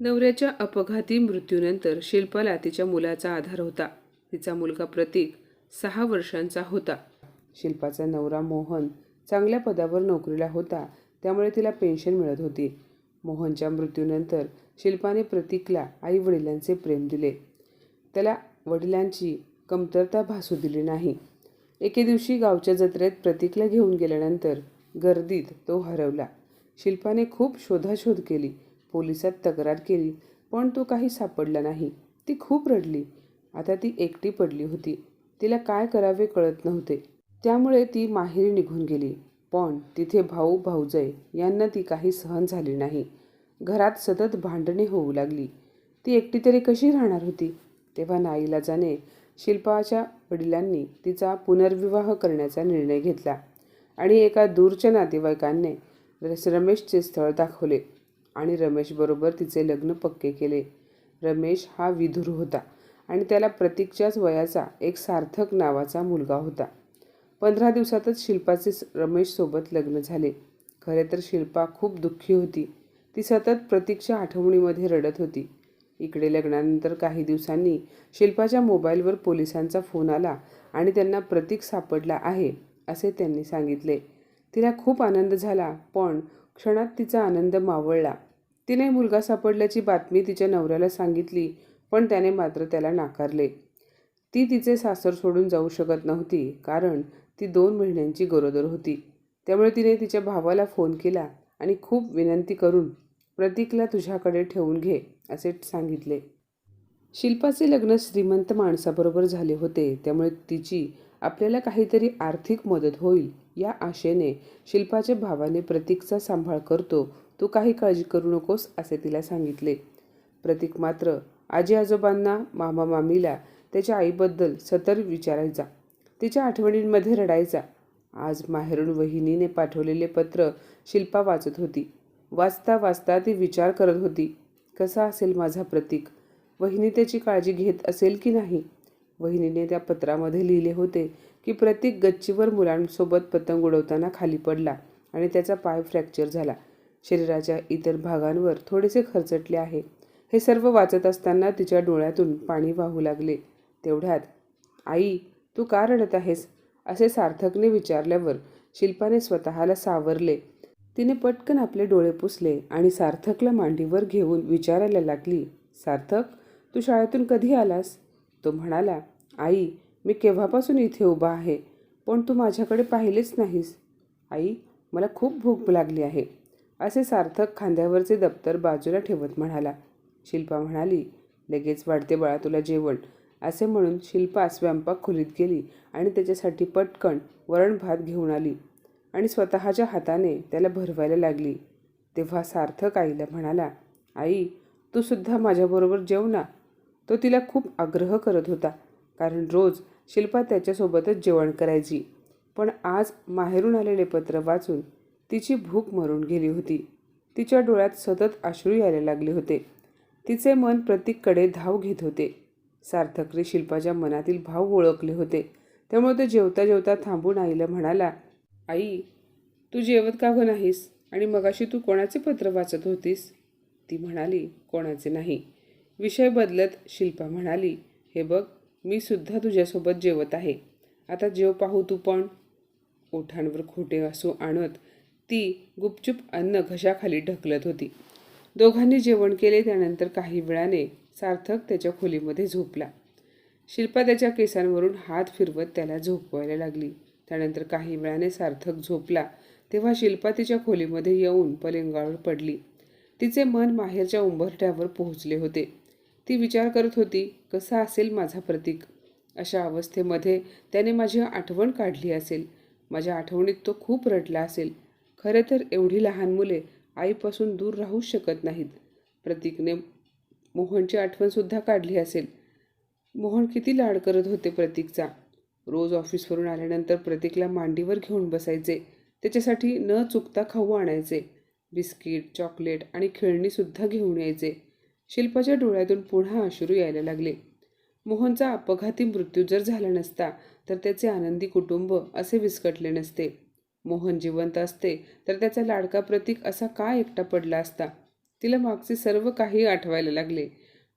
नवऱ्याच्या अपघाती मृत्यूनंतर शिल्पाला तिच्या मुलाचा आधार होता. तिचा मुलगा प्रतीक सहा वर्षांचा होता. शिल्पाचा नवरा मोहन चांगल्या पदावर नोकरीला होता. त्यामुळे तिला पेन्शन मिळत होती. मोहनच्या मृत्यूनंतर शिल्पाने प्रतीकला आई वडिलांचे प्रेम दिले. त्याला वडिलांची कमतरता भासू दिली नाही. एके दिवशी गावच्या जत्रेत प्रतीकला घेऊन गेल्यानंतर गर्दीत तो हरवला. शिल्पाने खूप शोधाशोध केली. पोलिसात तक्रार केली पण तो काही सापडला नाही. ती खूप रडली. आता ती एकटी पडली होती. तिला काय करावे कळत नव्हते. त्यामुळे ती माहेरी निघून गेली. पण तिथे भाऊ भाऊजय यांना ती काही सहन झाली नाही. घरात सतत भांडणे होऊ लागली. ती एकटी तरी कशी राहणार होती? तेव्हा नाईलाजाने शिल्पाच्या वडिलांनी तिचा पुनर्विवाह करण्याचा निर्णय घेतला आणि एका दूरच्या नातेवाईकांनी रमेशचे स्थळ दाखवले. आणि रमेशबरोबर तिचे लग्न पक्के केले. रमेश हा विधुर होता आणि त्याला प्रतीकच्याच वयाचा एक सार्थक नावाचा मुलगा होता. पंधरा दिवसातच शिल्पाचे रमेशसोबत लग्न झाले. खरे तर शिल्पा खूप दुःखी होती. ती सतत प्रतीकच्या आठवणीमध्ये रडत होती. इकडे लग्नानंतर काही दिवसांनी शिल्पाच्या मोबाईलवर पोलिसांचा फोन आला आणि त्यांना प्रतीक सापडला आहे असे त्यांनी सांगितले. तिला खूप आनंद झाला पण क्षणात तिचा आनंद मावळला. तिने मुलगा सापडल्याची बातमी तिच्या नवऱ्याला सांगितली पण त्याने मात्र त्याला नाकारले. ती तिचे सासर सोडून जाऊ शकत नव्हती कारण ती दोन महिन्यांची गरोदर होती. त्यामुळे तिने तिच्या भावाला फोन केला आणि खूप विनंती करून प्रतीकला तुझ्याकडे ठेवून घे असे सांगितले. शिल्पाचे लग्न श्रीमंत माणसाबरोबर झाले होते त्यामुळे तिची आपल्याला काहीतरी आर्थिक मदत होईल या आशेने शिल्पाच्या भावाने प्रतीकचा सांभाळ करतो तू काही काळजी करू नकोस असे तिला सांगितले. प्रतीक मात्र आजी आजोबांना मामा मामीला त्याच्या आईबद्दल सतर्क विचारायचा. तिच्या आठवणींमध्ये रडायचा. आज माहेरून वहिनीने पाठवलेले पत्र शिल्पा वाचत होती. वाचता वाचता ती विचार करत होती कसा असेल माझा प्रतीक? वहिनी त्याची काळजी घेत असेल की नाही? वहिनीने त्या पत्रामध्ये लिहिले होते की प्रतीक गच्चीवर मुलांसोबत पतंग उडवताना खाली पडला आणि त्याचा पाय फ्रॅक्चर झाला. शरीराच्या इतर भागांवर थोडेसे खरचटले आहे. हे सर्व वाचत असताना तिच्या डोळ्यातून पाणी वाहू लागले. तेवढ्यात आई तू का रडत आहेस? असे सार्थकने विचारल्यावर शिल्पाने स्वतःला सावरले. तिने पटकन आपले डोळे पुसले आणि सार्थकला मांडीवर घेऊन विचारायला लागली सार्थक तू शाळेतून कधी आलास? तो म्हणाला आई मी केव्हापासून इथे उभा आहे? पण तू माझ्याकडे पाहिलेच नाहीस. आई मला खूप भूक लागली आहे. असे सार्थक खांद्यावरचे दप्तर बाजूला ठेवत म्हणाला. शिल्पा म्हणाली लगेच वाढते बाळा तुला जेवण. असे म्हणून शिल्पा स्वयंपाक खोलीत गेली आणि त्याच्यासाठी पटकन वरण भात घेऊन आली आणि स्वतःच्या हाताने त्याला भरवायला लागली. तेव्हा सार्थक आईला म्हणाला आई तू सुद्धा माझ्याबरोबर जेव ना. तो तिला खूप आग्रह करत होता कारण रोज शिल्पा त्याच्यासोबतच जेवण करायची. पण आज माहेरून आलेले पत्र वाचून तिची भूक मरून गेली होती. तिच्या डोळ्यात सतत अश्रू यायला लागले होते. तिचे मन प्रतीककडे धाव घेत होते. सार्थकने शिल्पाच्या मनातील भाव ओळखले होते. त्यामुळे तो जेवता जेवता थांबून आईला म्हणाला आई तू जेवत का गं नाहीस? आणि मगाशी तू कोणाचे पत्र वाचत होतीस? ती म्हणाली कोणाचे नाही. विषय बदलत शिल्पा म्हणाली हे बघ मी सुद्धा तुझ्यासोबत जेवत आहे. आता जेव पाहू तू पण. ओठांवर खोटे असू आणत ती गुपचूप अन्न घशाखाली ढकलत होती. दोघांनी जेवण केले त्यानंतर काही वेळाने सार्थक त्याच्या खोलीमध्ये झोपला. शिल्पा त्याच्या केसांवरून हात फिरवत त्याला झोपवायला लागली. त्यानंतर काही वेळाने सार्थक झोपला तेव्हा शिल्पा तिच्या खोलीमध्ये येऊन पलिंगावर पडली. तिचे मन माहेरच्या उंबरठ्यावर पोहोचले होते. ती विचार करत होती कसा असेल माझा प्रतीक अशा अवस्थेमध्ये त्याने माझी आठवण काढली असेल. माझ्या आठवणीत तो खूप रडला असेल. खरे तर एवढी लहान मुले आईपासून दूर राहूच शकत नाहीत. प्रतीकने मोहनची आठवणसुद्धा काढली असेल. मोहन किती लाड करत होते प्रतीकचा. रोज ऑफिसवरून आल्यानंतर प्रतीकला मांडीवर घेऊन बसायचे. त्याच्यासाठी न चुकता खाऊ आणायचे. बिस्किट चॉकलेट आणि खेळणीसुद्धा घेऊन यायचे. शिल्पाच्या डोळ्यातून पुन्हा अश्रू यायला लागले. मोहनचा अपघाती मृत्यू जर झाला नसता तर त्याचे आनंदी कुटुंब असे विस्कटले नसते. मोहन जिवंत असते तर त्याचा लाडका प्रतीक असा का एकटा पडला असता? तिला मागचे सर्व काही आठवायला लागले.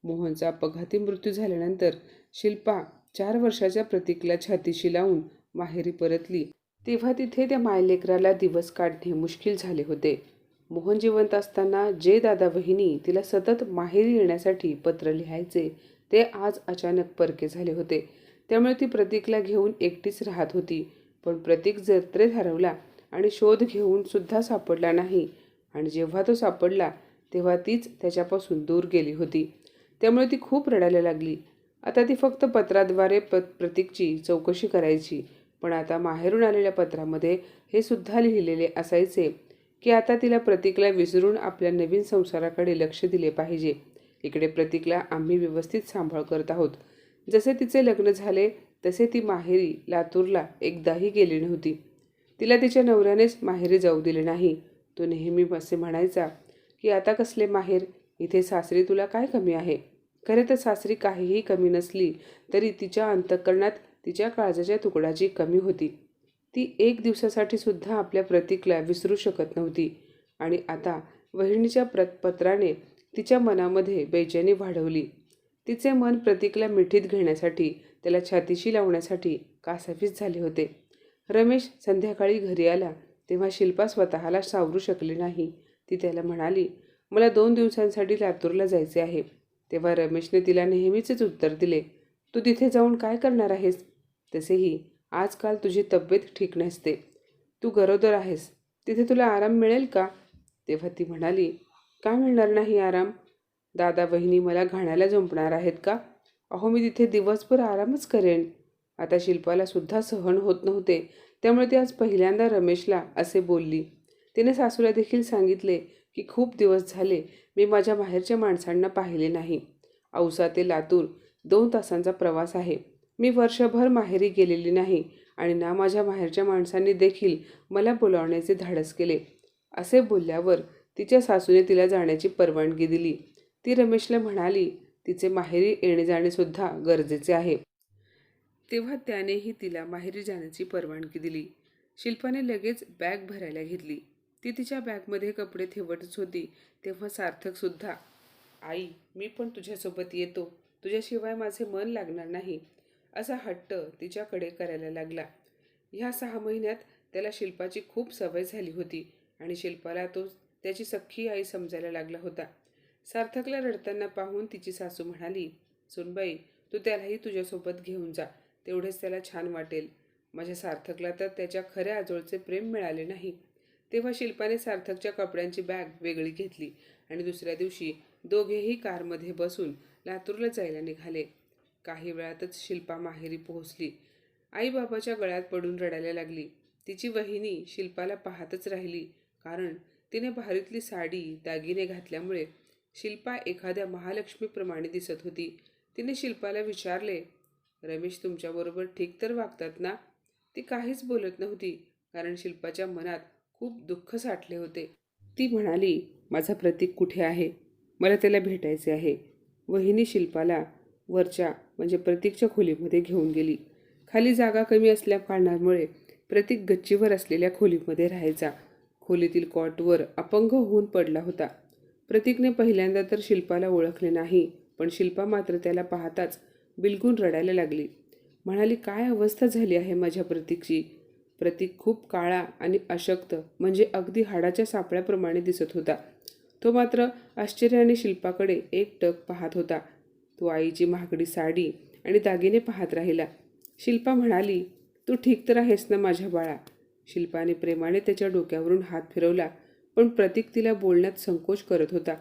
मोहनचा अपघाती मृत्यू झाल्यानंतर शिल्पा चार वर्षाच्या प्रतीकला छातीशी लावून माहेरी परतली. तेव्हा तिथे त्या मायलेकराला दिवस काढणे मुश्किल झाले होते. मोहन जिवंत असताना जे दादा वहिनी तिला सतत माहेरी येण्यासाठी पत्र लिहायचे ते आज अचानक परके झाले होते. त्यामुळे ती प्रतीकला घेऊन एकटीच राहत होती. पण प्रतीक जत्रेत हरवला आणि शोध घेऊन सुद्धा सापडला नाही. आणि जेव्हा तो सापडला तेव्हा तीच त्याच्यापासून दूर गेली होती. त्यामुळे ती खूप रडायला लागली. आता ती फक्त पत्राद्वारे प प्रतीकची चौकशी करायची. पण आता माहेरून आलेल्या पत्रामध्ये हे सुद्धा लिहिलेले असायचे की आता तिला प्रतीकला विसरून आपल्या नवीन संसाराकडे लक्ष दिले पाहिजे. इकडे प्रतीकला आम्ही व्यवस्थित सांभाळ करत आहोत. जसे तिचे लग्न झाले तसे ती माहेरी लातूरला एकदाही गेली नव्हती. तिला तिच्या नवऱ्यानेच माहेरी जाऊ दिले नाही. तो नेहमी असे म्हणायचा की आता कसले माहेर? इथे सासरी तुला काय कमी आहे? खरे तर सासरी काहीही कमी नसली तरी तिच्या अंतःकरणात तिच्या काळजाच्या तुकडाची कमी होती. ती एक दिवसासाठी सुद्धा आपल्या प्रतीकला विसरू शकत नव्हती आणि आता वहिनीच्या प्र पत्राने तिच्या मनामध्ये बेचैनी वाढवली. तिचे मन प्रतीकला मिठीत घेण्यासाठी त्याला छातीशी लावण्यासाठी कासावीस झाले होते. रमेश संध्याकाळी घरी आला तेव्हा शिल्पा स्वतःला सावरू शकली नाही. ती त्याला म्हणाली मला दोन दिवसांसाठी लातूरला जायचे आहे. तेव्हा रमेशने तिला नेहमीचेच उत्तर दिले तू तिथे जाऊन काय करणार आहेस? तसेही आजकाल तुझी तब्येत ठीक नसते. तू गरोदर आहेस. तिथे तुला आराम मिळेल का? तेव्हा ती म्हणाली का मिळणार नाही आराम? दादा बहिणी मला घाण्याला झोंपणार आहेत का? अहो मी तिथे दिवसभर आरामच करेन. आता शिल्पाला सुद्धा सहन होत नव्हते त्यामुळे ती आज पहिल्यांदा रमेशला असे बोलली. तिने सासूला देखील सांगितले की खूप दिवस झाले मी माझ्या बाहेरच्या माणसांना पाहिले नाही. औसा ते लातूर दोन तासांचा प्रवास आहे. मी वर्षभर माहेरी गेलेली नाही आणि ना माझ्या बाहेरच्या माणसांनी देखील मला बोलावण्याचे धाडस केले. असे बोलल्यावर तिच्या सासूने तिला जाण्याची परवानगी दिली. ती रमेशला म्हणाली तिचे माहेरी येणे जाणेसुद्धा गरजेचे आहे. तेव्हा त्यानेही तिला माहेरी जाण्याची परवानगी दिली. शिल्पाने लगेच बॅग भरायला घेतली. ती तिच्या बॅगमध्ये कपडे ठेवतच होती. तेव्हा सार्थकसुद्धा आई मी पण तुझ्यासोबत येतो. तुझ्याशिवाय माझे मन लागणार नाही. असा हट्ट तिच्याकडे करायला लागला. ह्या सहा महिन्यात त्याला शिल्पाची खूप सवय झाली होती आणि शिल्पाला तो त्याची सख्खी आई समजायला लागला होता. सार्थकला रडताना पाहून तिची सासू म्हणाली सुनबाई तू त्यालाही तुझ्यासोबत घेऊन जा. तेवढेच त्याला छान वाटेल. माझ्या सार्थकला तर त्याच्या खऱ्या आजोळचे प्रेम मिळाले नाही. तेव्हा शिल्पाने सार्थकच्या कपड्यांची बॅग वेगळी घेतली आणि दुसऱ्या दिवशी दोघेही कारमध्ये बसून लातूरला जायला निघाले. काही वेळातच शिल्पा माहेरी पोहोचली. आईबाबाच्या गळ्यात पडून रडायला लागली. तिची वहिनी शिल्पाला पाहतच राहिली कारण तिने भारीतली साडी दागिने घातल्यामुळे शिल्पा एखाद्या महालक्ष्मीप्रमाणे दिसत होती. तिने शिल्पाला विचारले रमेश तुमच्याबरोबर ठीक तर वागतात ना? ती काहीच बोलत नव्हती कारण शिल्पाच्या मनात खूप दुःख साठले होते. ती म्हणाली माझा प्रतीक कुठे आहे? मला त्याला भेटायचे आहे. वहिनी शिल्पाला वरच्या म्हणजे प्रतीकच्या खोलीमध्ये घेऊन गेली. खाली जागा कमी असल्या कारणामुळे प्रतीक गच्चीवर असलेल्या खोलीमध्ये राहायचा. खोलीतील कॉटवर अपंग होऊन पडला होता. प्रतीकने पहिल्यांदा तर शिल्पाला ओळखले नाही पण शिल्पा मात्र त्याला पाहताच बिलगून रडायला लागली. म्हणाली काय अवस्था झाली आहे माझ्या प्रतीकची प्रतीक खूप काळा आणि अशक्त म्हणजे अगदी हाडाच्या सापळ्याप्रमाणे दिसत होता. तो मात्र आश्चर्याने शिल्पाकडे एक टक पाहत होता. तो आईची महागडी साडी आणि दागिने पाहत राहिला. शिल्पा म्हणाली तू ठीक तर आहेस ना माझ्या बाळा शिल्पाने प्रेमाने त्याच्या डोक्यावरून हात फिरवला. पण प्रतीक तिला बोलण्यात संकोच करत होता.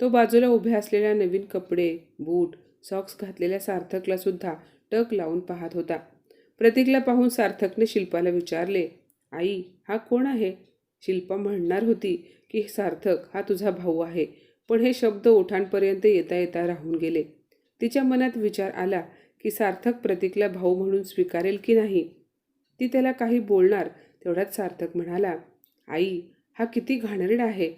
तो बाजूला उभ्या असलेल्या नवीन कपडे बूट सॉक्स घातलेल्या सार्थकला सुद्धा टक लावून पाहत होता. प्रतीकला पाहून सार्थकने शिल्पाला विचारले आई हा कोण आहे शिल्पा म्हणणार होती की सार्थक हा तुझा भाऊ आहे पण हे शब्द ओठांपर्यंत येता येता राहून गेले. तिच्या मनात विचार आला की सार्थक प्रतीकला भाऊ म्हणून स्वीकारेल की नाही ती त्याला काही बोलणार तेवढ्यात सार्थक म्हणाला आई हा किती घाणेरडा आहे.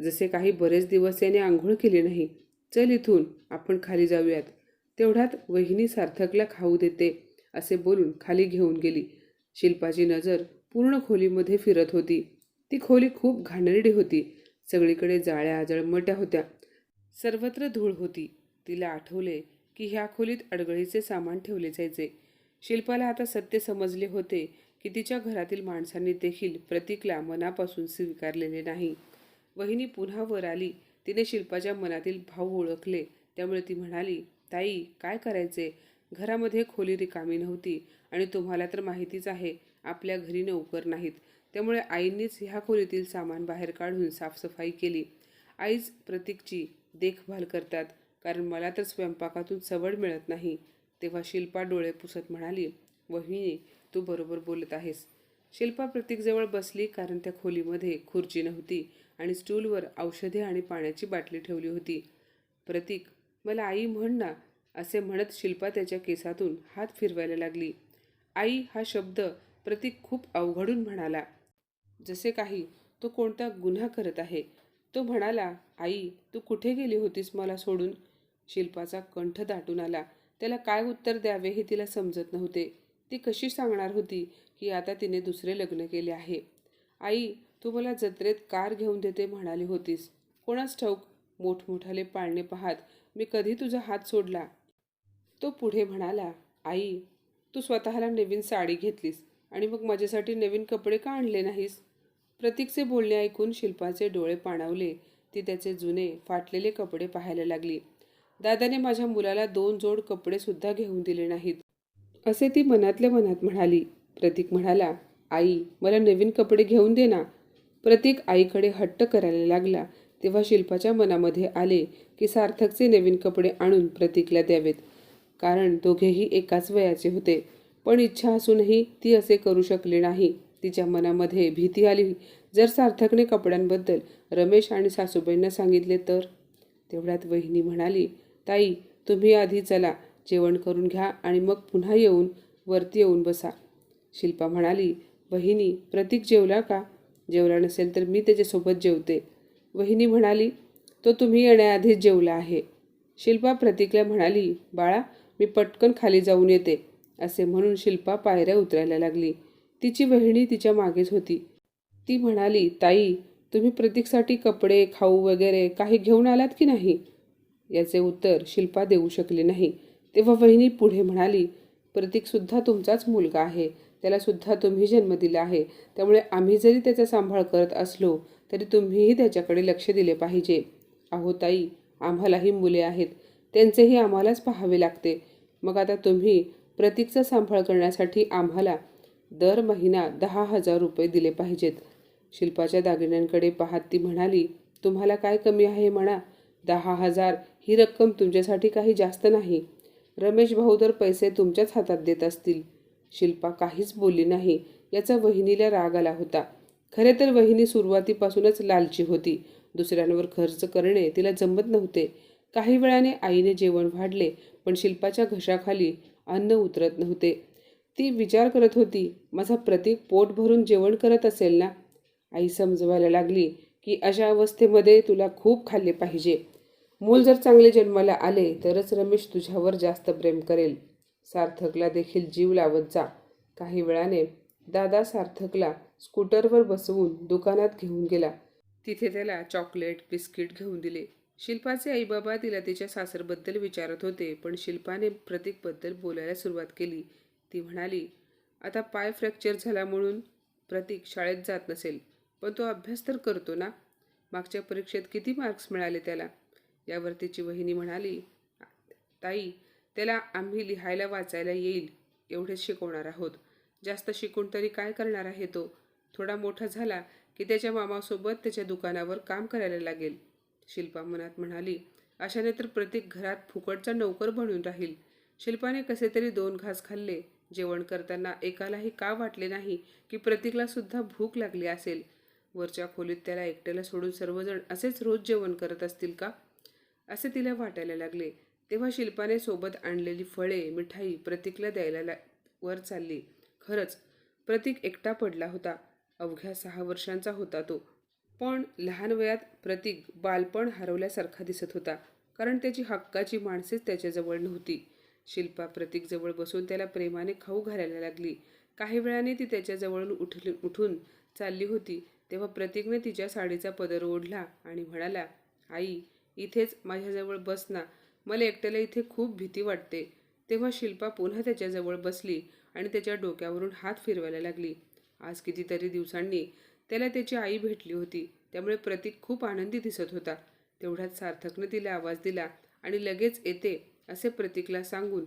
जसे काही बरेच दिवस याने आंघोळ केली नाही. चल इथून आपण खाली जाऊयात. तेवढ्यात वहिनी सार्थकला खाऊ देते असे बोलून खाली घेऊन गेली. शिल्पाची नजर पूर्ण खोलीमध्ये फिरत होती. ती खोली खूप घाणेरडी होती. सगळीकडे जाळ्या जळमट्या होत्या. सर्वत्र धूळ होती. तिला आठवले की ह्या खोलीत अडगळीचे सामान ठेवले जायचे. शिल्पाला आता सत्य समजले होते की तिच्या घरातील माणसांनी देखील प्रतीकला मनापासून स्वीकारलेले नाही. वहिनी पुन्हा वर आली. तिने शिल्पाच्या मनातील भाव ओळखले. त्यामुळे ती म्हणाली ताई काय करायचे? घरामध्ये खोली रिकामी नव्हती आणि तुम्हाला तर माहितीच आहे आपल्या घरी नोकर नाहीत. त्यामुळे आईंनीच ह्या खोलीतील सामान बाहेर काढून साफसफाई केली. आईच प्रतीकची देखभाल करतात कारण मला तर स्वयंपाकातून सवड मिळत नाही. तेव्हा शिल्पा डोळे पुसत म्हणाली वहिनी तू बरोबर बोलत आहेस. शिल्पा प्रतीकजवळ बसली कारण त्या खोलीमध्ये खुर्ची नव्हती आणि स्टूलवर औषधे आणि पाण्याची बाटली ठेवली होती. प्रतीक मला आई म्हण ना असे म्हणत शिल्पा त्याच्या केसातून हात फिरवायला लागली. आई हा शब्द प्रतीक खूप अवघडून म्हणाला. जसे काही तो कोणता गुन्हा करत आहे. तो म्हणाला आई तू कुठे गेली होतीस मला सोडून? शिल्पाचा कंठ दाटून आला. त्याला काय उत्तर द्यावे हे तिला समजत नव्हते. ती कशी सांगणार होती की आता तिने दुसरे लग्न केले आहे? आई तू मला जत्रेत कार घेऊन देते म्हणाली होतीस. कोणाच ठाऊक मोठमोठाले पाळणे पाहात मी कधी तुझा हात सोडला? तो पुढे म्हणाला आई तू स्वतःला नवीन साडी घेतलीस आणि मग माझ्यासाठी नवीन कपडे का आणले नाहीस? प्रतीकचे बोलणे ऐकून शिल्पाचे डोळे पाणावले. ती त्याचे जुने फाटलेले कपडे पाहायला लागली. दादाने माझ्या मुलाला दोन जोड कपडेसुद्धा घेऊन दिले नाहीत. असे ती मनातल्या मनात म्हणाली. प्रतीक म्हणाला आई मला नवीन कपडे घेऊन दे ना. प्रतीक आईकडे हट्ट करायला लागला. तेव्हा शिल्पाच्या मनामध्ये आले की सार्थकचे नवीन कपडे आणून प्रतीकला द्यावेत. कारण दोघेही एकाच वयाचे होते. पण इच्छा असूनही ती असे करू शकली नाही. तिच्या मनामध्ये भीती आली. जर सार्थकने कपड्यांबद्दल रमेश आणि सासूबाईंना सांगितले तर? तेवढ्यात वहिनी म्हणाली ताई तुम्ही आधी चला. जेवण करून घ्या आणि मग पुन्हा येऊन वरती येऊन बसा. शिल्पा म्हणाली वहिनी प्रतीक जेवला का? जेवला नसेल तर मी त्याच्यासोबत जेवते. वहिनी म्हणाली तो तुम्ही येण्याआधीच जेवला आहे. शिल्पा प्रतीकला म्हणाली बाळा मी पटकन खाली जाऊन येते असे म्हणून शिल्पा पायऱ्या उतरायला लागली. तिची बहिणी तिच्या मागेच होती. ती म्हणाली ताई तुम्ही प्रतीकसाठी कपडे खाऊ वगैरे काही घेऊन आलात की नाही? याचे उत्तर शिल्पा देऊ शकली नाही. तेव्हा वहिनी पुढे म्हणाली प्रतीकसुद्धा तुमचाच मुलगा आहे. त्यालासुद्धा तुम्ही जन्म दिला आहे. त्यामुळे आम्ही जरी त्याचा सांभाळ करत असलो तरी तुम्हीही त्याच्याकडे लक्ष दिले पाहिजे. अहो ताई आम्हालाही मुले आहेत. त्यांचेही आम्हालाच पाहावे लागते. मग आता तुम्ही प्रतीकचा सांभाळ करण्यासाठी आम्हाला दर महिना दहा हजार रुपये दिले पाहिजेत. शिल्पाच्या दागिन्यांकडे पाहत ती म्हणाली तुम्हाला काय कमी आहे म्हणा? दहा हजार ही रक्कम तुमच्यासाठी काही जास्त नाही. रमेश भाऊ तर पैसे तुमच्याच हातात देत असतील. शिल्पा काहीच बोलली नाही. याचा वहिनीला राग आला होता. खरे तर वहिनी सुरुवातीपासूनच लालची होती. दुसऱ्यांवर खर्च करणे तिला जमत नव्हते. काही वेळाने आईने जेवण वाढले पण शिल्पाच्या घशाखाली अन्न उतरत नव्हते. ती विचार करत होती माझा प्रतीक पोट भरून जेवण करत असेल ना? आई समजवायला लागली की अशा अवस्थेमध्ये तुला खूप खाल्ले पाहिजे. मूल जर चांगले जन्माला आले तरच रमेश तुझ्यावर जास्त प्रेम करेल. सार्थकला देखील जीव लावत जा. काही वेळाने दादा सार्थकला स्कूटरवर बसवून दुकानात घेऊन गेला. तिथे त्याला चॉकलेट बिस्किट घेऊन दिले. शिल्पाचे आईबाबा तिला तिच्या सासरबद्दल विचारत होते पण शिल्पाने प्रतीकबद्दल बोलायला सुरुवात केली. ती म्हणाली आता पाय फ्रॅक्चर झाला म्हणून प्रतीक शाळेत जात नसेल पण तो अभ्यास तर करतो ना? मागच्या परीक्षेत किती मार्क्स मिळाले त्याला? यावर तिची वहिनी म्हणाली ताई त्याला आम्ही लिहायला वाचायला येईल एवढेच शिकवणार आहोत. जास्त शिकून तरी काय करणार आहे तो? थोडा मोठा झाला की त्याच्या मामासोबत त्याच्या दुकानावर काम करायला लागेल. शिल्पा मनात म्हणाली अशाने तर प्रत्येक घरात फुकटचा नोकर बनून राहील. शिल्पाने कसे तरी दोन घास खाल्ले. जेवण करताना एकालाही का वाटले नाही की प्रतीकला सुद्धा भूक लागली असेल? वरच्या खोलीत त्याला एकट्याला सोडून सर्वजण असेच रोज जेवण करत असतील का? असे तिला वाटायला लागले. तेव्हा शिल्पाने सोबत आणलेली फळे मिठाई प्रतीकला द्यायला ला वर चालली. खरंच प्रतीक एकटा पडला होता. अवघ्या सहा वर्षांचा होता तो. पण लहान वयात प्रतीक बालपण हरवल्यासारखा दिसत होता कारण त्याची हक्काची माणसेच त्याच्याजवळ नव्हती. शिल्पा प्रतीकजवळ बसून त्याला प्रेमाने खाऊ घालायला लागली. काही वेळाने ती त्याच्याजवळून उठली उठून चालली होती. तेव्हा प्रतीकने तिच्या साडीचा पदर ओढला आणि म्हणाला आई इथेच माझ्याजवळ बस ना मला एकट्याला इथे खूप भीती वाटते. तेव्हा शिल्पा पुन्हा त्याच्याजवळ बसली आणि त्याच्या डोक्यावरून हात फिरवायला लागली. आज कितीतरी दिवसांनी त्याला त्याची आई भेटली होती. त्यामुळे प्रतीक खूप आनंदी दिसत होता. तेवढ्यात सार्थकने तिला आवाज दिला आणि लगेच येते असे प्रतीकला सांगून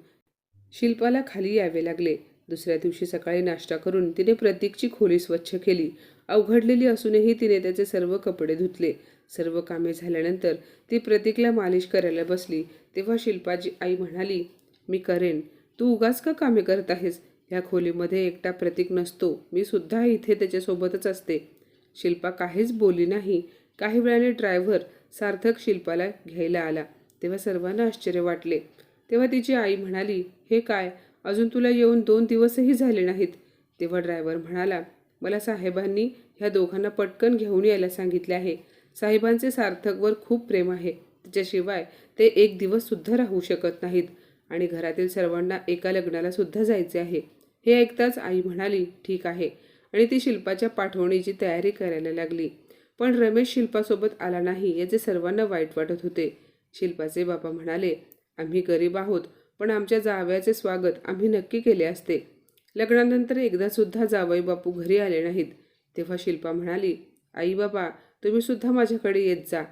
शिल्पाला खाली यावे लागले. दुसऱ्या दिवशी सकाळी नाश्ता करून तिने प्रतीकची खोली स्वच्छ केली. अवघडलेली असूनही तिने त्याचे सर्व कपडे धुतले. सर्व कामे झाल्यानंतर ती प्रतीकला मालिश करायला बसली. तेव्हा शिल्पाची आई म्हणाली मी करेन. तू उगाच का कामे करत आहेस? ह्या खोलीमध्ये एकटा प्रतीक नसतो. मी सुद्धा इथे त्याच्यासोबतच असते. शिल्पा काहीच बोली नाही. काही वेळाने ड्रायव्हर सार्थक शिल्पाला घ्यायला आला. तेव्हा सर्वांना आश्चर्य वाटले. तेव्हा तिची आई म्हणाली हे काय? अजून तुला येऊन दोन दिवसही झाले नाहीत. तेव्हा ड्रायव्हर म्हणाला मला साहेबांनी ह्या दोघांना पटकन घेऊन यायला सांगितले आहे. साहेबांचे सार्थकवर खूप प्रेम आहे. त्याच्याशिवाय ते एक दिवससुद्धा राहू शकत नाहीत. आणि घरातील सर्वांना एका लग्नाला सुद्धा जायचे आहे. हे ऐकताच आई म्हणाली ठीक आहे. आणि ती शिल्पाच्या पाठवणीची तयारी करायला लागली. पण रमेश शिल्पासोबत आला नाही याचे सर्वांना वाईट वाटत होते. शिल्पाचे बाबा म्हणाले आम्ही गरीब आहोत पण आमच्या जावयाचे स्वागत आम्ही नक्की केले असते. लग्नानंतर एकदासुद्धा जावई बापू घरी आले नाहीत. तेव्हा शिल्पा म्हणाली आई बाबा तुम्ही सुद्धा माझ्याकडे येत जा.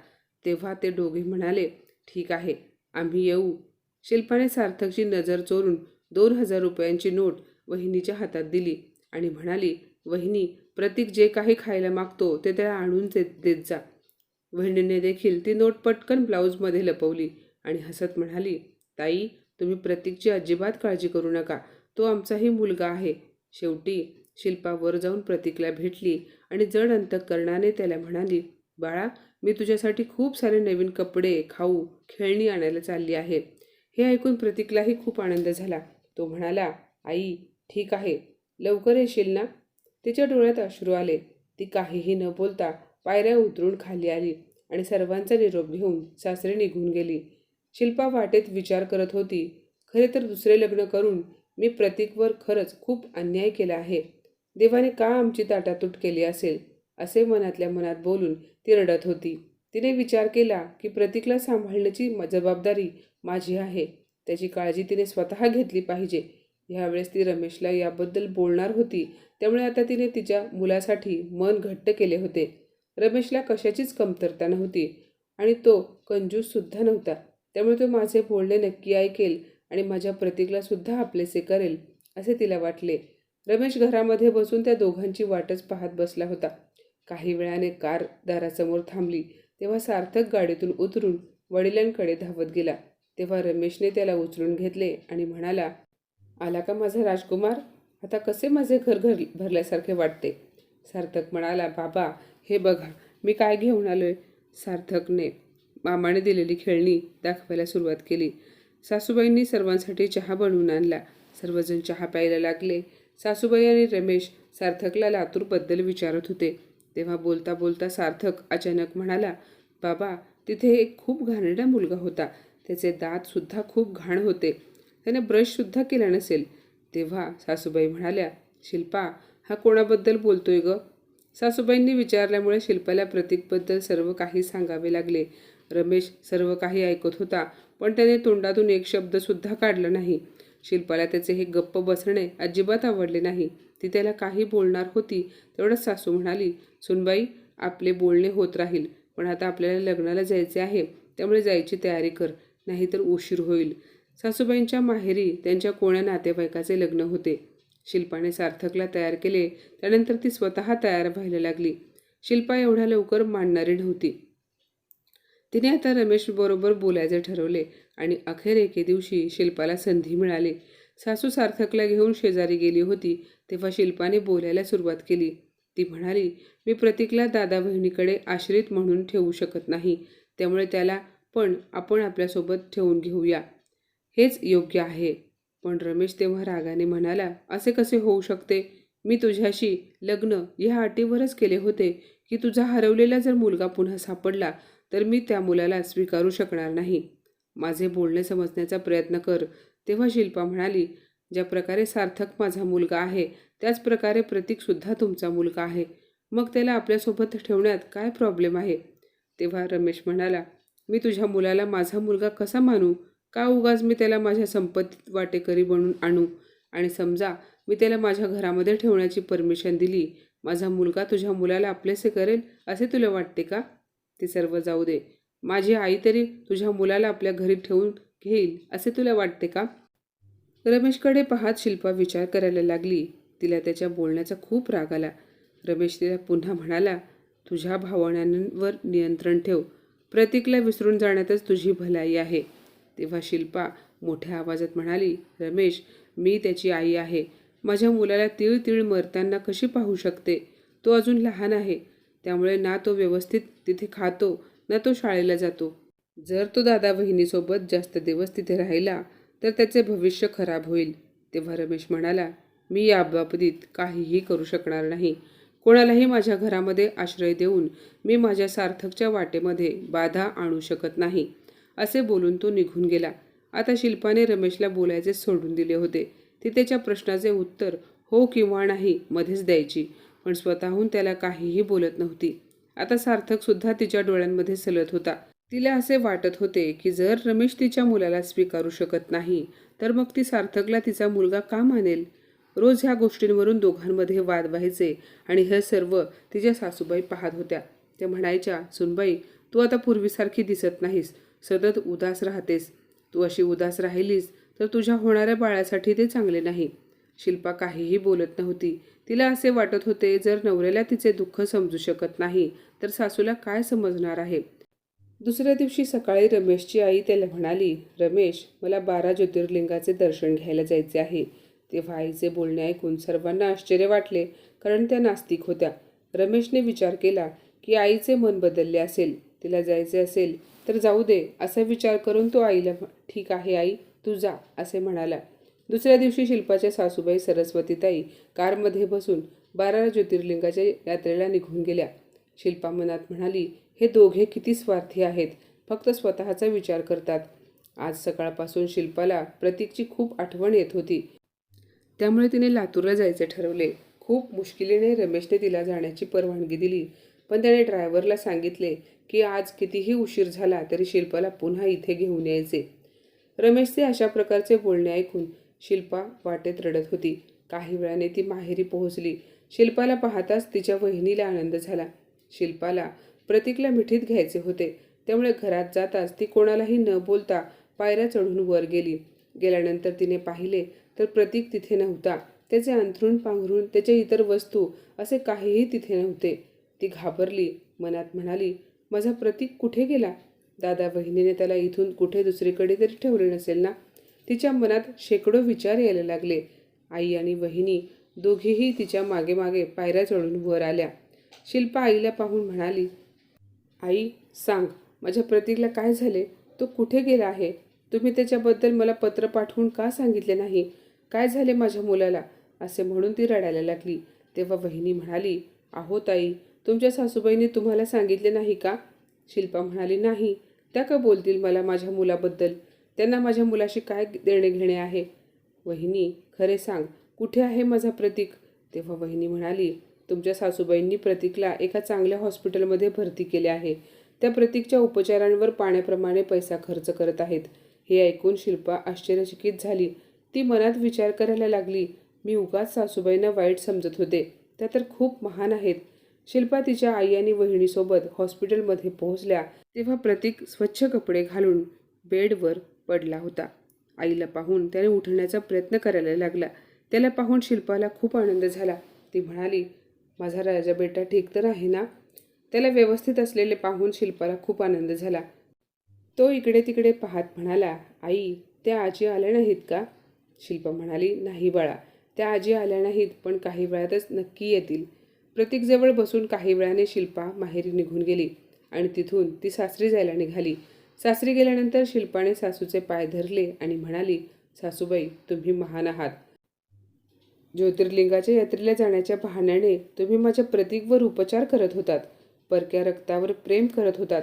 तेव्हा ते दोघे म्हणाले ठीक आहे आम्ही येऊ. शिल्पाने सार्थकची नजर चोरून दोन हजार रुपयांची नोट वहिनीच्या हातात दिली आणि म्हणाली वहिनी प्रतीक जे काही खायला मागतो ते त्याला आणून देत देत जा. वहिनीने देखील ती नोट पटकन ब्लाऊजमध्ये लपवली आणि हसत म्हणाली ताई तुम्ही प्रतीकची अजिबात काळजी करू नका. तो आमचाही मुलगा आहे. शेवटी शिल्पा वर जाऊन प्रतीकला भेटली आणि जड अंतकरणाने त्याला म्हणाली बाळा मी तुझ्यासाठी खूप सारे नवीन कपडे खाऊ खेळणी आणायला चालली आहे. हे ऐकून प्रतीकलाही खूप आनंद झाला. तो म्हणाला आई ठीक आहे. लवकर येशील ना? तिच्या डोळ्यात अश्रू आले. ती काहीही न बोलता पायऱ्या उतरून खाली आली आणि सर्वांचा निरोप घेऊन सासरे निघून गेली. शिल्पा वाटेत विचार करत होती खरे तर दुसरे लग्न करून मी प्रतीकवर खरंच खूप अन्याय केला आहे. देवाने का आमची ताटातूट केली असेल? असे मनातल्या मनात बोलून ती रडत होती. तिने विचार केला की प्रतीकला सांभाळण्याची जबाबदारी माझी आहे. त्याची काळजी तिने स्वतः घेतली पाहिजे. ह्यावेळेस ती रमेशला याबद्दल बोलणार होती. त्यामुळे आता तिने तिच्या मुलासाठी मन घट्ट केले होते. रमेशला कशाचीच कमतरता नव्हती आणि तो कंजूससुद्धा नव्हता. त्यामुळे तो माझे बोलणे नक्की ऐकेल आणि माझ्या प्रतीकला सुद्धा आपलेसे करेल असे तिला वाटले. रमेश घरामध्ये बसून त्या दोघांची वाटच पाहत बसला होता. काही वेळाने कार दारासमोर थांबली तेव्हा सार्थक गाडीतून उतरून वडिलांकडे धावत गेला. तेव्हा रमेशने त्याला उचलून घेतले आणि म्हणाला आला का माझा राजकुमार? आता कसे माझे घर घर भरल्यासारखे वाटते? सार्थक म्हणाला बाबा हे बघा मी काय घेऊन आलो आहे सार्थकने मामाने दिलेली खेळणी दाखवायला सुरुवात केली. सासूबाईंनी सर्वांसाठी चहा बनवून आणला. सर्वजण चहा प्यायला लागले. सासूबाई आणि रमेश सार्थकला लातूरबद्दल विचारत होते. तेव्हा बोलता बोलता सार्थक अचानक म्हणाला बाबा तिथे एक खूप घाणेरडा मुलगा होता. त्याचे दातसुद्धा खूप घाण होते. त्याने ब्रशसुद्धा केला नसेल. तेव्हा सासूबाई म्हणाल्या शिल्पा हा कोणाबद्दल बोलतोय ग? सासूबाईंनी विचारल्यामुळे शिल्पाला प्रतीकबद्दल सर्व काही सांगावे लागले. रमेश सर्व काही ऐकत होता पण त्याने तोंडातून एक शब्दसुद्धा काढला नाही. शिल्पाला त्याचे हे गप्प बसणे अजिबात आवडले नाही. ती त्याला काही बोलणार होती तेवढंच सासू म्हणाली सुनबाई आपले बोलणे होत राहील पण आता आपल्याला लग्नाला जायचे आहे त्यामुळे जायची तयारी कर नाहीतर उशीर होईल. सासूबाईंच्या माहेरी त्यांच्या कोण्या नातेवाईकाचे लग्न होते. शिल्पाने सार्थकला तयार केले त्यानंतर ती स्वतः तयार व्हायला लागली. शिल्पा एवढ्या लवकर मांडणारी नव्हती. तिने आता रमेश बरोबर बोलायचे ठरवले. आणि अखेर एके दिवशी शिल्पाला संधी मिळाली. सासू सार्थकला घेऊन शेजारी गेली होती तेव्हा शिल्पाने बोलायला सुरुवात केली. ती म्हणाली मी प्रतीकला दादा बहिणीकडे आश्रित म्हणून ठेवू शकत नाही. त्यामुळे त्याला पण आपण आपल्यासोबत ठेवून घेऊया. हेच योग्य आहे. पण रमेश तेव्हा रागाने म्हणाला असे कसे होऊ शकते? मी तुझ्याशी लग्न ह्या अटीवरच केले होते की तुझा हरवलेला जर मुलगा पुन्हा सापडला तर मी त्या मुलाला स्वीकारू शकणार नाही. माझे बोलणे समजण्याचा प्रयत्न कर. तेव्हा शिल्पा म्हणाली ज्या प्रकारे सार्थक माझा मुलगा आहे त्याच प्रकारे प्रतीकसुद्धा तुमचा मुलगा आहे. मग त्याला आपल्यासोबत ठेवण्यात काय प्रॉब्लेम आहे? तेव्हा रमेश म्हणाला मी तुझ्या मुलाला माझा मुलगा कसा मानू? का उगाच मी त्याला माझ्या संपत्तीत वाटेकरी बनून आणू? आणि समजा मी त्याला माझ्या घरामध्ये ठेवण्याची परमिशन दिली माझा मुलगा तुझ्या मुलाला आपलेसे करेल असे तुला वाटते का? ते सर्व जाऊ दे. माझी आई तरी तुझ्या मुलाला आपल्या घरी ठेवून घेईल असे तुला वाटते का? रमेशकडे पाहत शिल्पा विचार करायला लागली. तिला त्याच्या बोलण्याचा खूप राग आला. रमेश तिला पुन्हा म्हणाला तुझ्या भावनांवर नियंत्रण ठेव. प्रतीकला विसरून जाण्यातच तुझी भलाई आहे. तेव्हा शिल्पा मोठ्या आवाजात म्हणाली रमेश मी त्याची आई आहे. माझ्या मुलाला तीळ तीळ मरताना कशी पाहू शकते? तो अजून लहान आहे. त्यामुळे ना तो व्यवस्थित तिथे खातो ना तो शाळेला जातो. जर तो दादा बहिणीसोबत जास्त दिवस तिथे राहिला तर त्याचे भविष्य खराब होईल. तेव्हा रमेश म्हणाला मी या बाबतीत काहीही करू शकणार नाही. कोणालाही माझ्या घरामध्ये आश्रय देऊन मी माझ्या सार्थकच्या वाटेमध्ये बाधा आणू शकत नाही. असे बोलून तो निघून गेला. आता शिल्पाने रमेशला बोलायचे सोडून दिले होते. ती त्याच्या प्रश्नाचे उत्तर हो किंवा नाही मध्येच द्यायची पण स्वतःहून त्याला काहीही बोलत नव्हती. आता सार्थक सुद्धा तिच्या डोळ्यांमध्ये सलत होता. तिला असे वाटत होते की जर रमेश तिच्या मुलाला स्वीकारू शकत नाही तर मग ती सार्थकला तिचा मुलगा का मानेल? रोज ह्या गोष्टींवरून दोघांमध्ये वाद व्हायचे आणि हे सर्व तिच्या सासूबाई पाहत होत्या. त्या म्हणायच्या सुनबाई तू आता पूर्वीसारखी दिसत नाहीस. सतत उदास राहतेस. तू अशी उदास राहिलीस तर तुझ्या होणाऱ्या बाळासाठी ते चांगले नाही. शिल्पा काहीही बोलत नव्हती. तिला असे वाटत होते जर नवऱ्याला तिचे दुःख समजू शकत नाही तर सासूला काय समजणार आहे? दुसऱ्या दिवशी सकाळी रमेशची आई त्याला म्हणाली रमेश मला बारा ज्योतिर्लिंगाचे दर्शन घ्यायला जायचे आहे. तेव्हा आईचे बोलणे ऐकून सर्वांना आश्चर्य वाटले कारण त्या नास्तिक होत्या. रमेशने विचार केला की आईचे मन बदलले असेल तिला जायचे असेल तर जाऊ दे असा विचार करून तो आईला ठीक आहे आई तू जा असे म्हणाला. दुसऱ्या दिवशी शिल्पाच्या सासूबाई सरस्वतीताई कारमध्ये बसून बारा ज्योतिर्लिंगाच्या यात्रेला निघून गेल्या. शिल्पा मनात म्हणाली हे दोघे किती स्वार्थी आहेत. फक्त स्वतःचा विचार करतात. आज सकाळपासून शिल्पाला प्रतीकची खूप आठवण येत होती. त्यामुळे तिने लातूरला जायचे ठरवले. खूप मुश्किलीने रमेशने तिला जाण्याची परवानगी दिली. पण त्याने ड्रायव्हरला सांगितले की आज कितीही उशीर झाला तरी शिल्पाला पुन्हा इथे घेऊन यायचे. रमेशचे अशा प्रकारचे बोलणे ऐकून शिल्पा वाटेत रडत होती. काही वेळाने ती माहेरी पोहोचली. शिल्पाला पाहताच तिच्या वहिनीला आनंद झाला. शिल्पाला प्रतीकला मिठीत घ्यायचे होते. त्यामुळे घरात जाताच ती कोणालाही न बोलता पायऱ्या चढून वर गेली. गेल्यानंतर तिने पाहिले तर प्रतीक तिथे नव्हता. त्याचे अंथरूण पांघरून त्याच्या इतर वस्तू असे काहीही तिथे नव्हते. ती घाबरली. मनात म्हणाली माझा प्रतीक कुठे गेला? दादा बहिणीने त्याला इथून कुठे दुसरीकडे तरी ठेवले नसेल ना? तिच्या मनात शेकडो विचार यायला लागले. आई आणि वहिनी दोघेही तिच्यामागे मागे पायऱ्या चढून वर आल्या. शिल्पा आईला पाहून म्हणाली आई सांग माझ्या प्रतीकला काय झाले? तो कुठे गेला आहे? तुम्ही त्याच्याबद्दल मला पत्र पाठवून का सांगितले नाही? काय झाले माझ्या मुलाला? असे म्हणून ती रडायला लागली. तेव्हा वहिनी म्हणाली आहो ताई तुमच्या सासूबाईंनी तुम्हाला सांगितले नाही का? शिल्पा म्हणाली नाही. त्या का बोलतील मला माझ्या मुलाबद्दल? त्यांना माझ्या मुलाशी काय देणे घेणे आहे? वहिनी खरे सांग कुठे आहे माझा प्रतीक? तेव्हा वहिनी म्हणाली तुमच्या सासूबाईंनी प्रतीकला एका चांगल्या हॉस्पिटलमध्ये भरती केले आहे. त्या प्रतीकच्या उपचारांवर पाण्याप्रमाणे पैसा खर्च करत आहेत. हे ऐकून शिल्पा आश्चर्यचकित झाली. ती मनात विचार करायला लागली मी उगाच सासूबाईंना वाईट समजत होते. त्या तर खूप महान आहेत. शिल्पा तिच्या आई आणि वहिनीसोबत हॉस्पिटलमध्ये पोहोचल्या तेव्हा प्रतीक स्वच्छ कपडे घालून बेडवर पडला होता. आईला पाहून त्याने उठण्याचा प्रयत्न करायला लागला. त्याला पाहून शिल्पाला खूप आनंद झाला. ती म्हणाली माझा राजा बेटा ठीक तर आहे ना? त्याला व्यवस्थित असलेले पाहून शिल्पाला खूप आनंद झाला. तो इकडे तिकडे पाहत म्हणाला आई त्या आजी आल्या नाहीत का? शिल्पा म्हणाली नाही बाळा त्या आजी आल्या नाहीत पण काही वेळातच नक्की येतील. प्रतीकजवळ बसून काही वेळाने शिल्पा माहेरी निघून गेली आणि तिथून ती सासरी जायला निघाली. सासरी गेल्यानंतर शिल्पाने सासूचे पाय धरले आणि म्हणाली सासूबाई तुम्ही महान आहात. ज्योतिर्लिंगाच्या यात्रेला जाण्याच्या बहाण्याने तुम्ही माझ्या प्रतीकवर उपचार करत होतात परक्या रक्तावर प्रेम करत होतात.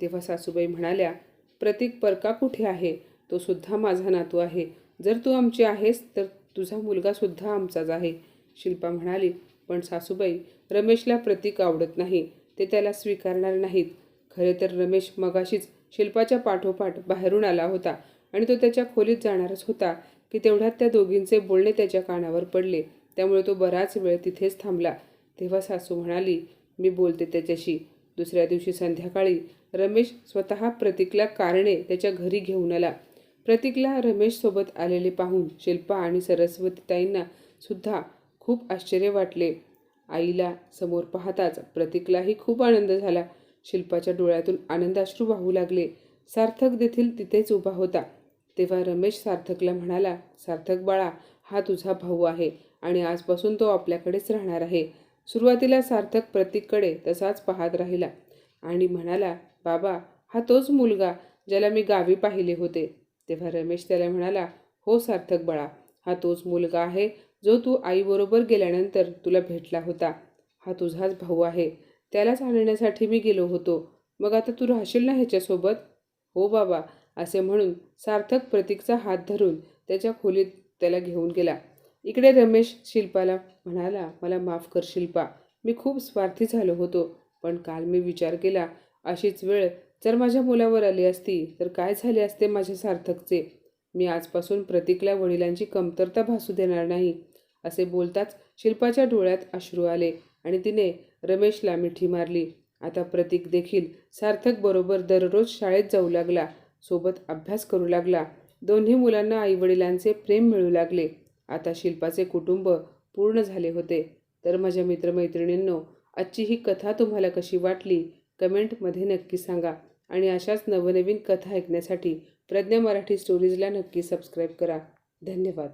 तेव्हा सासूबाई म्हणाल्या प्रतीक परका कुठे आहे? तो सुद्धा माझा नातू आहे. जर तू आमची आहेस तर तुझा मुलगा सुद्धा आमचाच आहे. शिल्पा म्हणाली पण सासूबाई रमेशला प्रतीक आवडत नाही. ते त्याला स्वीकारणार नाहीत. खरे तर रमेश मगाशीच शिल्पाच्या पाठोपाठ बाहेरून आला होता आणि तो त्याच्या खोलीत जाणारच होता की तेवढ्यात त्या दोघींचे बोलणे त्याच्या कानावर पडले. त्यामुळे तो बराच वेळ तिथेच थांबला. तेव्हा सासू म्हणाली मी बोलते त्याच्याशी. दुसऱ्या दिवशी संध्याकाळी रमेश स्वतः प्रतीकला कारणे त्याच्या घरी घेऊन आला. प्रतीकला रमेशसोबत आलेले पाहून शिल्पा आणि सरस्वतीताईंना सुद्धा खूप आश्चर्य वाटले. आईला समोर पाहताच प्रतीकलाही खूप आनंद झाला. शिल्पाच्या डोळ्यातून आनंदाश्रू वाहू लागले. सार्थक देखील तिथेच उभा होता. तेव्हा रमेश सार्थकला म्हणाला सार्थक बाळा हा तुझा भाऊ आहे आणि आजपासून तो आपल्याकडेच राहणार आहे. सुरुवातीला सार्थक प्रतीककडे तसाच पाहत राहिला आणि म्हणाला बाबा हा तोच मुलगा ज्याला मी गावी पाहिले होते. तेव्हा रमेश त्याला म्हणाला हो सार्थक बाळा हा तोच मुलगा आहे जो तू आईबरोबर गेल्यानंतर तुला भेटला होता. हा तुझाच भाऊ आहे. त्यालाच आणण्यासाठी मी गेलो होतो. मग आता तू राहशील ना ह्याच्यासोबत? हो बाबा असे म्हणून सार्थक प्रतीकचा हात धरून त्याच्या खोलीत त्याला घेऊन गेला. इकडे रमेश शिल्पाला म्हणाला मला माफ कर शिल्पा मी खूप स्वार्थी झालो होतो पण काल मी विचार केला अशीच वेळ जर माझ्या मुलावर आली असती तर काय झाले असते माझ्या सार्थकचे? मी आजपासून प्रतीकला वडिलांची कमतरता भासू देणार नाही. असे बोलताच शिल्पाच्या डोळ्यात अश्रू आले आणि तिने रमेशला मिठी मारली. आता प्रतीक देखील सार्थक बरोबर दररोज शाळेत जाऊ लागला. सोबत अभ्यास करू लागला. दोन्ही मुलांना आईवडिलांचे प्रेम मिळू लागले. आता शिल्पाचे कुटुंब पूर्ण झाले होते. तर माझ्या मित्रमैत्रिणींनो आजची ही कथा तुम्हाला कशी वाटली? कमेंटमध्ये नक्की सांगा. आणि अशाच नवनवीन कथा ऐकण्यासाठी प्रज्ञा मराठी स्टोरीजला नक्की सबस्क्राईब करा. धन्यवाद.